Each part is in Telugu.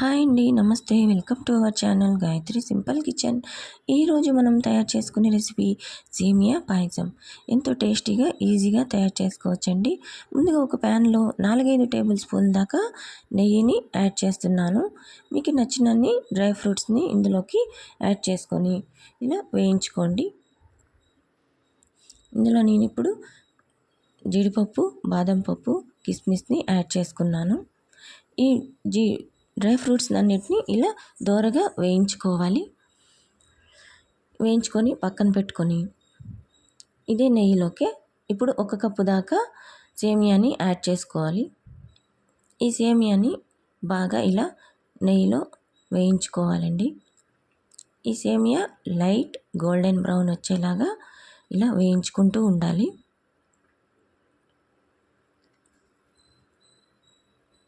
హాయ్ అండి నమస్తే. Welcome to our channel Gayatri simple kitchen. ఈరోజు మనం తయారు చేసుకునే రెసిపీ సేమియా పాయసం. ఎంతో టేస్టీగా ఈజీగా తయారు చేసుకోవచ్చండి. ముందుగా ఒక ప్యాన్లో నాలుగైదు టేబుల్ స్పూన్ దాకా నెయ్యిని యాడ్ చేస్తున్నాను. మీకు నచ్చినన్ని డ్రై ఫ్రూట్స్ని ఇందులోకి యాడ్ చేసుకొని ఇలా వేయించుకోండి. ఇందులో నేను ఇప్పుడు జీడిపప్పు బాదం పప్పు కిస్మిస్ని యాడ్ చేసుకున్నాను. ఈ జీ డ్రై ఫ్రూట్స్ అన్నిటిని ఇలా దోరగా వేయించుకోవాలి. వేయించుకొని పక్కన పెట్టుకొని ఇదే నెయ్యిలోకి ఇప్పుడు ఒక కప్పు దాకా సేమియాని యాడ్ చేసుకోవాలి. ఈ సేమియాని బాగా ఇలా నెయ్యిలో వేయించుకోవాలండి. ఈ సేమియా లైట్ గోల్డెన్ బ్రౌన్ వచ్చేలాగా ఇలా వేయించుకుంటూ ఉండాలి.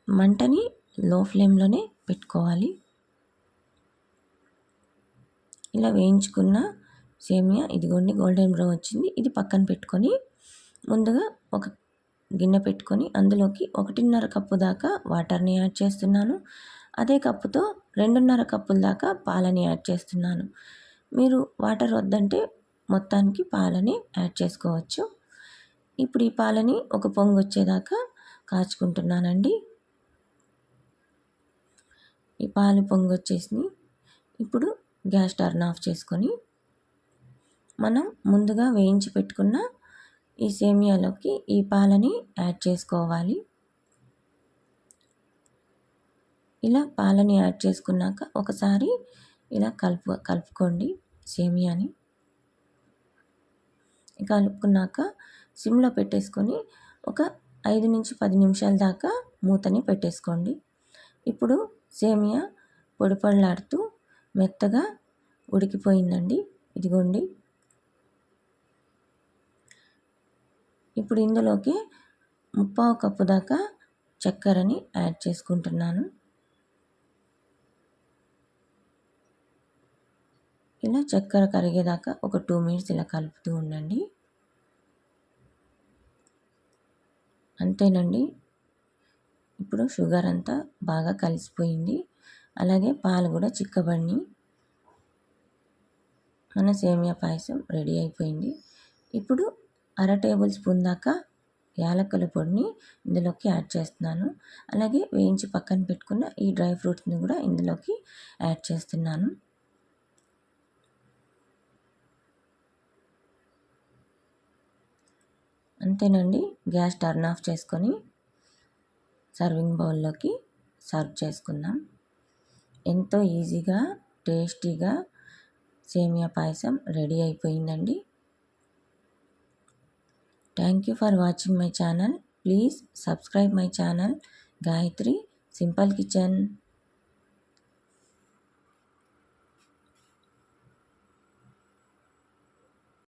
మంటని లో ఫ్లేమ్లోనే పెట్టుకోవాలి. ఇలా వేయించుకున్న సేమియా ఇదిగోండి గోల్డెన్ బ్రౌన్ వచ్చింది. ఇది పక్కన పెట్టుకొని ముందుగా ఒక గిన్నె పెట్టుకొని అందులోకి ఒకటిన్నర కప్పు దాకా వాటర్ని యాడ్ చేస్తున్నాను. అదే కప్పుతో రెండున్నర కప్పుల దాకా పాలని యాడ్ చేస్తున్నాను. మీరు వాటర్ వద్దంటే మొత్తానికి పాలని యాడ్ చేసుకోవచ్చు. ఇప్పుడు ఈ పాలని ఒక పొంగు వచ్చేదాకా కాచుకుంటున్నానండి. ఈ పాలు పొంగొచ్చేసి ఇప్పుడు గ్యాస్ టర్న్ ఆఫ్ చేసుకొని మనం ముందుగా వేయించి పెట్టుకున్న ఈ సేమియాలోకి ఈ పాలని యాడ్ చేసుకోవాలి. ఇలా పాలని యాడ్ చేసుకున్నాక ఒకసారి ఇలా కలుపు కలుపుకోండి సేమియాని. కలుపుకున్నాక సిమ్లో పెట్టేసుకొని ఒక ఐదు నుంచి పది నిమిషాల దాకా మూతని పెట్టేసుకోండి. ఇప్పుడు సేమియా పొడిపళ్ళాడుతూ మెత్తగా ఉడికిపోయిందండి. ఇదిగోండి. ఇప్పుడు ఇందులోకి ముప్పావు కప్పు దాకా చక్కెరని యాడ్ చేసుకుంటున్నాను. ఇలా చక్కెర కరిగేదాకా ఒక టూ మినిట్స్ ఇలా కలుపుతూ ఉండండి. అంతేనండి. ఇప్పుడు షుగర్ అంతా బాగా కలిసిపోయింది. అలాగే పాలు కూడా చిక్కబడినాయి. మన సేమియా పాయసం రెడీ అయిపోయింది. ఇప్పుడు అర టేబుల్ స్పూన్ దాకా యాలకుల పొడిని ఇందులోకి యాడ్ చేస్తున్నాను. అలాగే వేయించి పక్కన పెట్టుకున్న ఈ డ్రై ఫ్రూట్స్ని కూడా ఇందులోకి యాడ్ చేస్తున్నాను. అంతేనండి గ్యాస్ టర్న్ ఆఫ్ చేసుకొని సర్వింగ్ బౌల్లోకి సర్వ్ చేసుకుందాం. ఎంతో ఈజీగా టేస్టీగా సేమియా పాయసం రెడీ అయిపోయిందండి. Thank you for watching my channel please subscribe my channel Gayatri simple kitchen